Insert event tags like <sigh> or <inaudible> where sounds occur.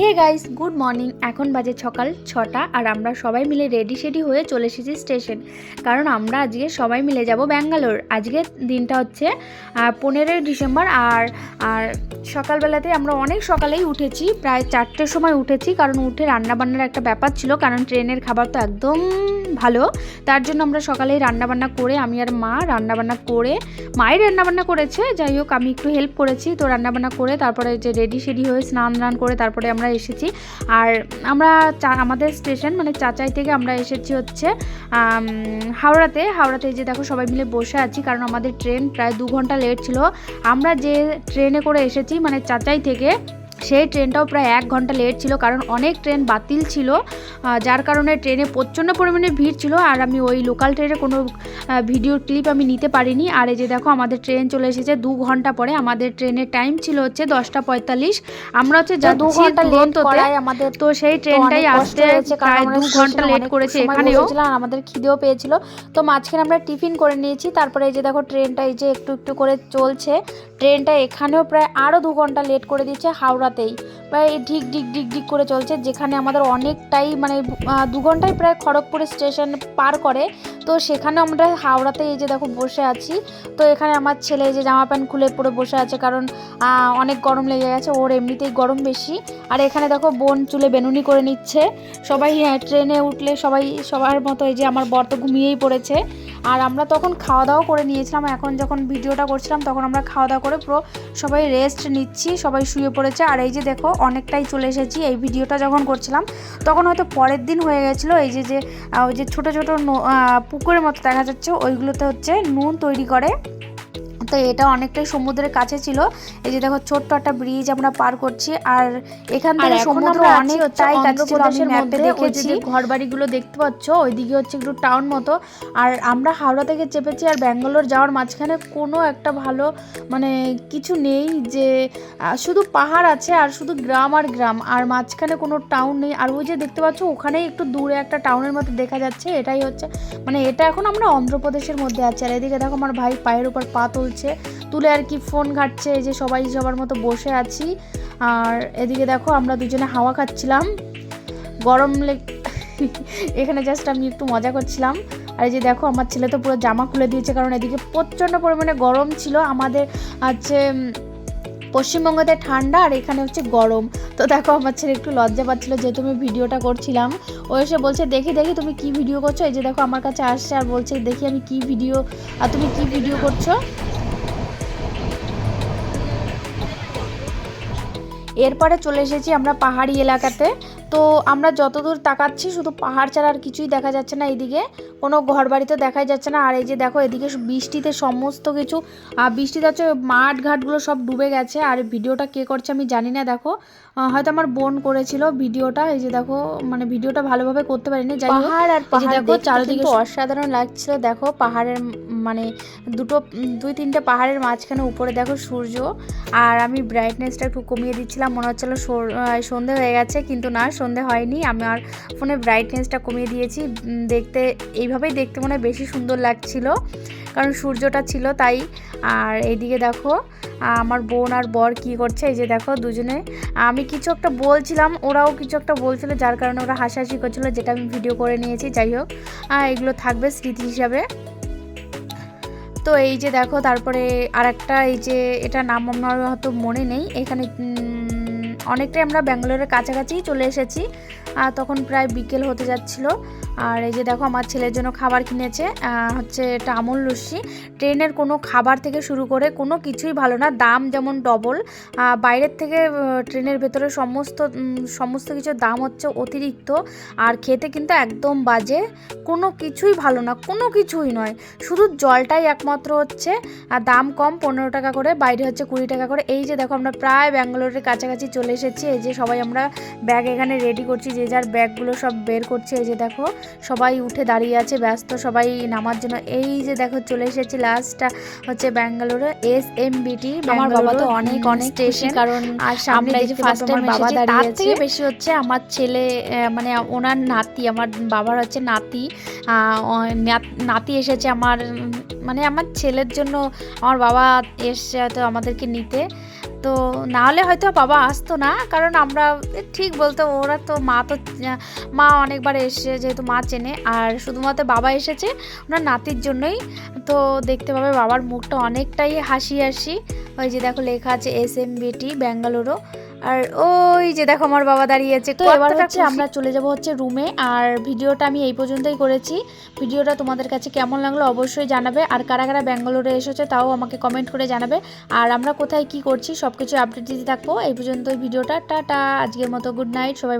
Hey guys good morning এখন বাজে সকাল ছটা আর আমরা সবাই মিলে রেডি সেডি হয়ে চলে এসেছি স্টেশন কারণ আমরা আজকে সবাই মিলে যাব ব্যাঙ্গালোর। আজকের দিনটা হচ্ছে পনেরোই ডিসেম্বর আর আর সকালবেলাতে আমরা অনেক সকালেই উঠেছি, প্রায় চারটের সময় উঠেছি কারণ উঠে রান্নাবান্নার একটা ব্যাপার ছিল কারণ ট্রেনের খাবার তো একদম ভালো। তার জন্য আমরা সকালেই রান্নাবান্না করে আমি আর মা রান্নাবান্না করে, মাই রান্নাবান্না করেছে, যাই হোক আমি একটু হেল্প করেছি তো রান্নাবান্না করে তারপরে যে রেডি সেডি হয়ে স্নান টান করে তারপরে আমরা এসেছি। আর আমরা আমাদের স্টেশন মানে চাচাই থেকে আমরা এসেছি হচ্ছে হাওড়াতে। হাওড়াতে যে দেখো সবাই মিলে বসে আছি কারণ আমাদের ট্রেন প্রায় দু ঘণ্টা লেট ছিল। আমরা যে ট্রেনে করে এসেছি মানে চাচাই থেকে সেই ট্রেনটাও প্রায় এক ঘণ্টা লেট ছিল কারণ অনেক ট্রেন বাতিল ছিল যার কারণে ট্রেনে প্রচণ্ড পরিমাণে ভিড় ছিল আর আমি ওই লোকাল ট্রেনে কোনো ভিডিও ক্লিপ আমি নিতে পারিনি। আর এই যে দেখো আমাদের ট্রেন চলে এসেছে দু ঘণ্টা পরে। আমাদের ট্রেনের টাইম ছিল হচ্ছে দশটা পঁয়তাল্লিশ। আমরা হচ্ছে যা দু ঘণ্টা লেট করায় আমাদের তো সেই ট্রেনটাই আসতে প্রায় দু ঘণ্টা লেট করেছে এখানেও। আমাদের খিদেও পেয়েছিল। তো মাঝখানে আমরা টিফিন করে নিয়েছি তারপরে এই যে দেখো ট্রেনটা এই যে একটু একটু করে চলছে। ট্রেনটা এখানেও প্রায় আরও দু ঘণ্টা লেট করে দিচ্ছে হাওড়াতেই প্রায় ঢিক ঢিক ঢিক ঢিক করে চলছে যেখানে আমাদের অনেকটাই মানে দু ঘন্টায় প্রায় খড়গপুর স্টেশন পার করে। তো সেখানে আমরা হাওড়াতে এই যে দেখো বসে আছি। তো এখানে আমার ছেলে এই যে জামা প্যান্ট খুলে পরে বসে আছে কারণ অনেক গরম লেগে গেছে ওর এমনিতেই গরম বেশি। আর এখানে দেখো বোন চুলে বেনুনি করে নিচ্ছে। সবাই আহ, ট্রেনে উঠলে সবাই সবার মতো এই যে আমার বর তো ঘুমিয়েই পড়েছে। আর আমরা তখন খাওয়া দাওয়া করে নিয়েছিলাম। এখন যখন ভিডিওটা করছিলাম, তখন আমরা খাওয়া দাওয়া করে পুরো সবাই রেস্ট নিচ্ছি, সবাই শুয়ে পড়েছে। আর এই যে দেখো, অনেকটাই চলে এসেছি। এই ভিডিওটা যখন করছিলাম, তখন হয়তো পরের দিন হয়ে গেছিল এই যে যে ওই যে ছোটো ছোটো পুকুরের মতো দেখা যাচ্ছে। ওইগুলোতে হচ্ছে নুন তৈরি করে। তো এটা অনেকটাই সমুদ্রের কাছে ছিল। এই যে দেখো ছোট্ট একটা ব্রিজ আমরা পার করছি। আর এখান থেকে সমুদ্র অনেকটাই কাছে ছিল আমি ম্যাপে দেখেছি। যে ঘর বাড়িগুলো দেখতে পাচ্ছ ওইদিকে হচ্ছে একটু টাউন মতো। আর আমরা হাওড়া থেকে চেপেছি আর ব্যাঙ্গালোর যাওয়ার মাঝখানে কোনো একটা ভালো মানে কিছু নেই যে শুধু পাহাড় আছে আর শুধু গ্রাম আর গ্রাম। আর মাঝখানে কোনো টাউন নেই। আর ওই যে দেখতে পাচ্ছ ওখানেই একটু দূরে একটা টাউনের মতো দেখা যাচ্ছে। এটাই হচ্ছে মানে এটা এখন আমরা অন্ধ্রপ্রদেশের মধ্যে আছি। আর এদিকে দেখো আমার ভাই পায়ের উপর পা তুলছে। তুলে আর কি ফোন ঘাটছে, এই যে সবাই সবার মতো বসে আছি। আর এদিকে দেখো, আমরা দুজনে হাওয়া খাচ্ছিলাম। গরম <laughs> এখানে জাস্ট আমি একটু মজা করছিলাম। আর এই যে দেখো, আমার ছেলে তো পুরো জামা খুলে দিয়েছে, কারণ এদিকে প্রচণ্ড পরিমাণে গরম ছিল। আমাদের হচ্ছে পশ্চিমবঙ্গতে ঠান্ডা আর এখানে হচ্ছে গরম। তো দেখো, আমার ছেলে একটু লজ্জা পাচ্ছিলো যেহেতু আমি ভিডিওটা করছিলাম। ও এসে বলছে, দেখি দেখি তুমি কি ভিডিও করছ? এই যে দেখো, আমার কাছে আসছে আর বলছে, দেখি আমি কি ভিডিও, আর তুমি কি ভিডিও করছ? এরপরে চলে এসেছি আমরা পাহাড়ি এলাকাতে। তো আমরা যতদূর তাকাচ্ছি শুধু পাহাড় ছাড়া আর কিছুই দেখা যাচ্ছে না এদিকে। কোনো ঘর বাড়িতে দেখাই যাচ্ছে না। আর এই যে দেখো এদিকে বৃষ্টিতে সমস্ত কিছু বৃষ্টিতে হচ্ছে মাঠ ঘাটগুলো সব ডুবে গেছে। আর ভিডিওটা কে করছে আমি জানি না দেখো। হয়তো আমার বোন করেছিল ভিডিওটা। এই যে দেখো মানে ভিডিওটা ভালোভাবে করতে পারিনি। যাই পাহাড় আর পাহাড় দেখো চারিদিকে অসাধারণ লাগছিল। দেখো পাহাড়ের মানে দুটো দুই তিনটে পাহাড়ের মাঝখানে উপরে দেখো সূর্য। আর আমি ব্রাইটনেসটা একটু কমিয়ে দিচ্ছিলাম। মনে হচ্ছিল সোর- আহ, সন্ধে হয়ে গেছে কিন্তু না সন্ধে হয়নি আমার ফোনে ব্রাইটনেসটা কমিয়ে দিয়েছি। দেখতে, এইভাবেই দেখতে মনে হয় বেশি সুন্দর লাগছিল, কারণ সূর্যটা ছিল তাই। আর এইদিকে দেখো, আমার বোন আর বর কি করছে, এই যে দেখো দুজনে। আমি কিছু একটা বলছিলাম, ওরাও কিছু একটা বলছিল, যার কারণে ওরা হাসাহাসি করছিল, যেটা আমি ভিডিও করে নিয়েছি, যাই হোক। এগুলো থাকবে স্মৃতি হিসাবে। তো এই যে দেখো, তারপরে আর একটা এই যে এটা নাম আমার হয়তো মনে নেই, এখানে অনেকটাই আমরা ব্যাঙ্গালোরের কাছাকাছি চলে এসেছি। তখন প্রায় বিকেল হতে যাচ্ছিল। আর এই যে দেখো, আমার ছেলের জন্য খাবার কিনেছে হচ্ছে এটা আমুল লস্যি। ট্রেনের কোনো খাবার থেকে শুরু করে কোনো কিছুই ভালো না, দাম যেমন ডবল বাইরের থেকে ট্রেনের ভেতরে সমস্ত সমস্ত কিছুর দাম হচ্ছে অতিরিক্ত। আর খেতে কিন্তু একদম বাজে, কোনো কিছুই ভালো না, কোনো কিছুই নয়। শুধু জলটাই একমাত্র হচ্ছে দাম কম, পনেরো টাকা করে, বাইরে হচ্ছে কুড়ি টাকা করে। এই যে দেখো, আমরা প্রায় ব্যাঙ্গালোরের কাছাকাছি চলে এসেছি। এই যে সবাই আমরা ব্যাগ এখানে রেডি করছি যে যার ব্যাগগুলো সব বের করছে এই যে দেখো সবাই উঠে দাঁড়িয়ে আছে ব্যস্ত সবাই নামার জন্য। এই যে দেখো চলে এসেছি লাস্টটা হচ্ছে ব্যাঙ্গালোরে এস এম বিটি আমার বাবা তো অনেক অনেক স্টেশন কারণ আর সামনে এই যে ফার্স্ট টাইম বাবা তার থেকে বেশি হচ্ছে আমার ছেলে মানে ওনার নাতি আমার বাবার হচ্ছে নাতি। নাতি এসেছে আমার মানে আমার ছেলের জন্য আমার বাবা এসছে হয়তো আমাদেরকে নিতে। তো না হলে হয়তো বাবা আসতো না, কারণ আমরা ঠিক বলতে ওরা তো মা তো, মা অনেকবার এসে যেহেতু মা চেনে, আর শুধুমাত্র বাবা এসেছে, ওনার নাতির জন্যই। তো দেখতে পাবে বাবার মুখটা অনেকটাই হাসি হাসি। ওই যে দেখো লেখা আছে এস এম বিটি ব্যাঙ্গালুরু আর ওই যে দেখো আমার বাবা দাঁড়িয়ে আছে। তো এবার হচ্ছে। আমরা চলে যাব হচ্ছে রুমে আর ভিডিওটা আমি এই পর্যন্তই করেছি। ভিডিওটা তোমাদের কাছে কেমন লাগল অবশ্যই জানাবে। আর কারা কারা ব্যাঙ্গালোরে এসেছে তাও আমাকে কমেন্ট করে জানাবে। আর আমরা কোথায় কি করছি সব কিছু আপডেট দিতে থাকব। এই পর্যন্তই ভিডিওটা। টাটা। আজকের মতো গুড নাইট সবাই